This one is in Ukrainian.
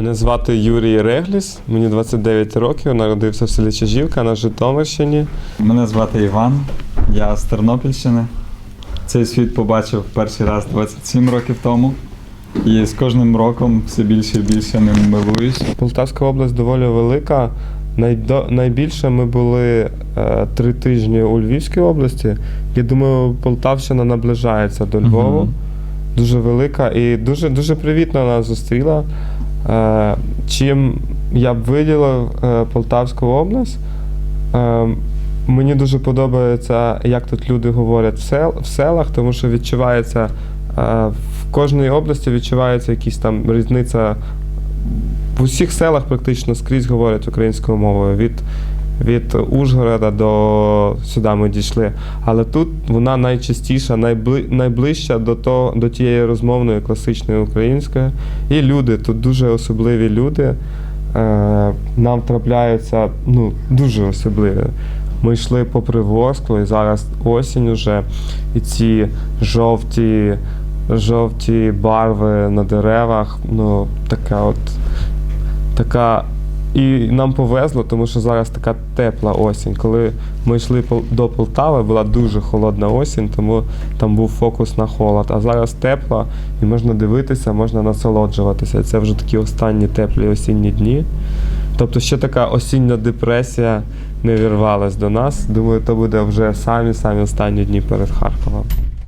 Мене звати Юрій Регліс, мені 29 років, народився в селі Чижівка на Житомирщині. Мене звати Іван, я з Тернопільщини. Цей світ побачив перший раз 27 років тому. І з кожним роком все більше і більше ним милуюсь. Полтавська область доволі велика. Найдо, найбільше ми були е, три тижні у Львівській області. Я думаю, Полтавщина наближається до Львова. Мгм. Дуже велика і дуже, дуже привітно нас зустріла. Е, чим я б виділив е, Полтавську область. Е, мені дуже подобається, як тут люди говорять в, сел, в селах, тому що відчувається в кожній області відчувається якась там різниця. В усіх селах практично скрізь говорять українською мовою. Від, від Ужгорода до сюди ми дійшли. Але тут вона найчастіша, найбли, найближча до, того, до тієї розмовної класичної української. І люди, тут дуже особливі люди. Е, нам трапляються ну, дуже особливі. Ми йшли по Привозку, і зараз осінь уже, і ці жовті, жовті барви на деревах, ну, така от така. І нам повезло, тому що зараз така тепла осінь. Коли ми йшли до Полтави, була дуже холодна осінь, тому там був фокус на холод. А зараз тепла, і можна дивитися, можна насолоджуватися. Це вже такі останні теплі осінні дні. Тобто ще така осіння депресія не вірвалась до нас. Думаю, то буде вже самі-самі останні дні перед Харковом.